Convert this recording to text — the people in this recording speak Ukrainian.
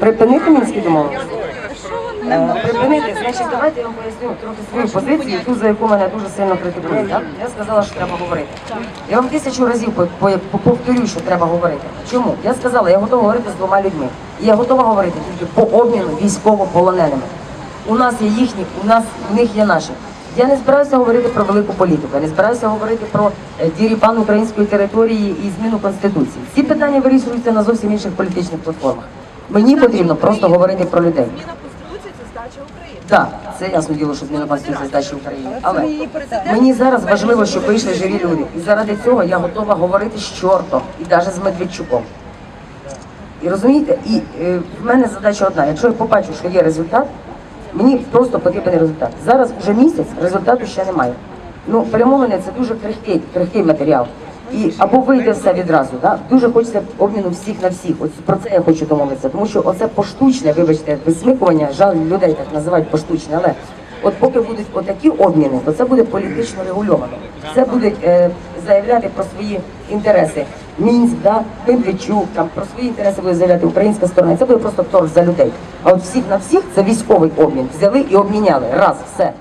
Припинити мінські домовленості? Е, Припинити, значить, давайте я вам поясню трохи свою позицію, ту, за яку мене дуже сильно критикують. Так? Я сказала, що треба говорити. Я вам тисячу разів по- по- по- повторю, що треба говорити. Чому? Я сказала, я готова говорити з двома людьми. І я готова говорити тільки по обміну військово-полоненими. У нас є їхні, у нас у них є наші. Я не збираюся говорити про велику політику, я не збираюся говорити про е, діріпан української території і зміну конституції. Ці питання вирішуються на зовсім інших політичних платформах. Мені потрібно просто говорити про людей. Зміна Конституції це здача України. Так, це ясно діло, що зміна конституції здачі України. Але мені зараз важливо, щоб вийшли живі люди. І заради цього я готова говорити з чортом і навіть з Медведчуком. І розумієте, і е, в мене задача одна. Якщо я побачу, що є результат, мені просто потрібен результат. Зараз вже місяць, результату ще немає. Ну, перемовини це дуже крихкий, крихкий матеріал. І або вийде все відразу, да? дуже хочеться обміну всіх на всіх. Ось про це я хочу домовитися, тому що оце поштучне, вибачте, висмикування, жаль, людей так називають поштучне, але от поки будуть отакі обміни, то це буде політично регульовано. Це будуть е, заявляти про свої інтереси. Мінськ, да, Медведчук, там про свої інтереси буде заявляти українська сторона. Це буде просто торг за людей. А от всіх на всіх це військовий обмін. Взяли і обміняли. Раз, все.